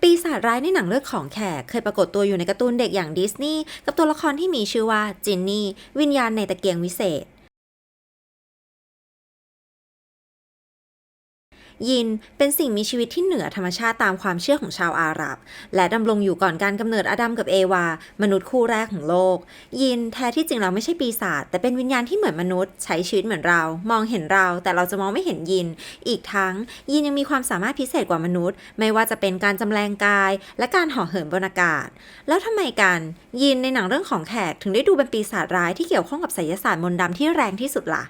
ปีศาจร้ายในหนังเลือดของแขก เคยปรากฏตัวอยู่ในการ์ตูนเด็กอย่างดิสนีย์กับตัวละครที่มีชื่อว่าจินนี่ วิญญาณในตะเกียงวิเศษ ยินเป็นสิ่งมีชีวิตที่เหนือธรรมชาติตามความเชื่อของชาวอาหรับ และดำรงอยู่ก่อนการกำเนิดอาดัมกับเอวา มนุษย์คู่แรกของโลก ยินแท้ที่จริงแล้วไม่ใช่ปีศาจแต่เป็นวิญญาณที่เหมือนมนุษย์ ใช้ชีวิตเหมือนเรา มองเห็นเราแต่เราจะมองไม่เห็นยิน อีกทั้ง ยินยังมีความสามารถพิเศษกว่ามนุษย์ ไม่ว่าจะเป็นการจำแรงกาย และการห่อเหินบนอากาศ แล้วทำไมกันยินในหนังเรื่องของแขกถึงได้ดูเป็นปีศาจร้ายที่เกี่ยวข้องกับไสยศาสตร์มนต์ดำที่แรงที่สุดล่ะ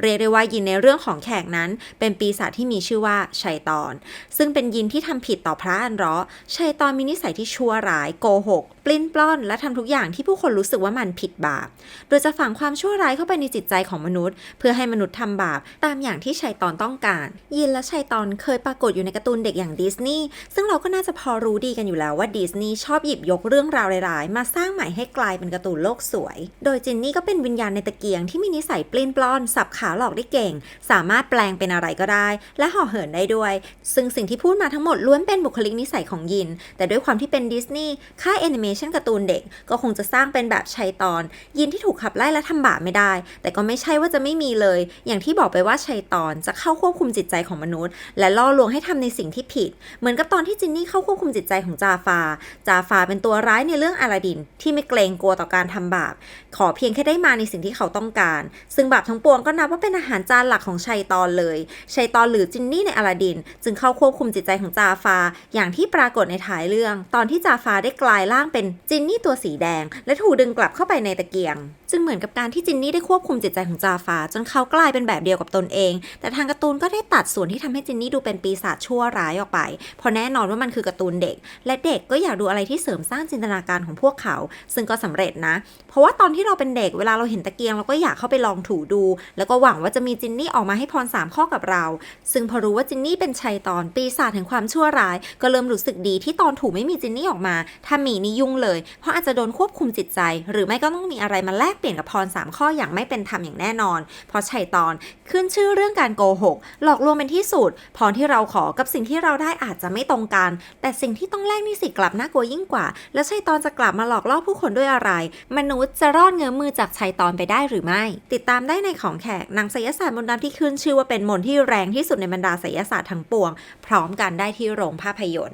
เรียกได้ว่ายินในเรื่องของแขกนั้น เป็นปีศาจที่มีชื่อว่าชัยตอน ซึ่งเป็นยินที่ทำผิดต่อพระอันเราะชัยตอนมีนิสัยที่ชั่วร้ายโกหก ปลิ้นปล้อน และทำทุกอย่างที่ผู้คนรู้สึกว่ามันผิดบาป โดยจะฝังความชั่วร้ายเข้าไปในจิตใจของมนุษย์ เพื่อให้มนุษย์ทำบาปตามอย่างที่ชัยตอนต้องการ ยินและชัยตอนเคยปรากฏอยู่ในการ์ตูนเด็กอย่างดิสนีย์ซึ่งเราก็น่าจะพอรู้ดีกันอยู่แล้วว่าดิสนีย์ชอบหยิบยกเรื่องราวร้ายๆ มาสร้างใหม่ให้กลายเป็นการ์ตูนโลกสวย โดยจินนี่ก็เป็นวิญญาณในตะเกียงที่มีนิสัยปลิ้นปล้อน สับขาหลอกได้เก่ง สามารถแปลงเป็นอะไรก็ได้ และห่อเหินได้ด้วย ซึ่งสิ่งที่พูดมาทั้งหมดล้วนเป็นบุคลิกนิสัยของยิน แต่ด้วยความที่เป็นดิสนีย์ค่ายแอนิเมชันการ์ตูนเด็ก ก็คงจะสร้างเป็นแบบชัยตอน ยินที่ถูกขับไล่และทำบาปไม่ได้ แต่ก็ไม่ใช่ว่าจะไม่มีเลย อย่างที่บอกไปว่าชัยตอนจะเข้าควบคุมจิตใจของมนุษย์ และล่อลวงให้ทำในสิ่งที่ผิด เหมือนกับตอนที่จินนี่เข้าควบคุมจิตใจของจาฟา จาฟาเป็นตัวร้ายในเรื่องอาลาดิน ที่ไม่เกรงกลัวต่อการทำบาป ขอเพียงแค่ได้มาในสิ่งที่เขาต้องการ ซึ่งบาปทั้งปวงก็นับว่าเป็นอาหารจานหลักของชัยตอนเลย ชัยตอนหรือจินนี่ในอลาดิน จึงเข้าควบคุมจิตใจของจาฟา อย่างที่ปรากฏในท้ายเรื่อง ตอนที่จาฟาได้กลายร่างเป็นจินนี่ตัวสีแดง และถูกดึงกลับเข้าไปในตะเกียง จึงเหมือนกับการที่จินนี่ได้ควบคุมจิตใจของจาฟา จนเขากลายเป็นแบบเดียวกับตนเอง แต่ทางการ์ตูนก็ได้ตัดส่วนที่ทำให้จินนี่ดูเป็นปีศาจชั่วร้ายออกไป เพราะแน่นอนว่ามันคือการ์ตูนเด็ก และเด็กก็อยากดูอะไรที่เสริมสร้างจินตนาการของพวกเขา ซึ่งก็สำเร็จนะ เพราะว่าตอนที่เราเป็นเด็กเวลาเราเห็นตะเกียงเราก็อยากเข้าไปลองถูดู แล้วก็หวังว่าจะมีจินนี่ออกมาให้พรสามข้อกับเรา ซึ่งพอรู้ว่าจินนี่เป็นชัยตอนปีศาจแห่งความชั่วร้าย ก็เริ่มรู้สึกดีที่ตอนถูไม่มีจินนี่ออกมา ถ้ามีนี่ยุ่งเลย เพราะอาจจะโดนควบคุมจิตใจ หรือไม่ก็ต้องมีอะไรมาแลกเปลี่ยนกับพรสามข้ออย่างไม่เป็นธรรมอย่างแน่นอน เพราะชัยตอนขึ้นชื่อเรื่องการโกหก หลอกลวงเป็นที่สุดพรที่เราขอกับสิ่งที่เราได้อาจจะไม่ตรงกัน แต่สิ่งที่ต้องแลกนี่สิกลับน่ากลัวยิ่งกว่า แล้วชัยตอนจะกลับมาหลอกล่อผู้คนด้วยอะไร มนุษย์จะรอดเงื้อมือจากชัยตอนไปได้หรือไม่ ติดตามได้ในของแขกนังไสยศาสตร์มนต์ดำที่ขึ้นชื่อว่าเป็นมนต์ที่แรงที่สุดในบรรดาศยศาสตร์ทั้งปวง พร้อมกันได้ที่โรงภาพยนตร์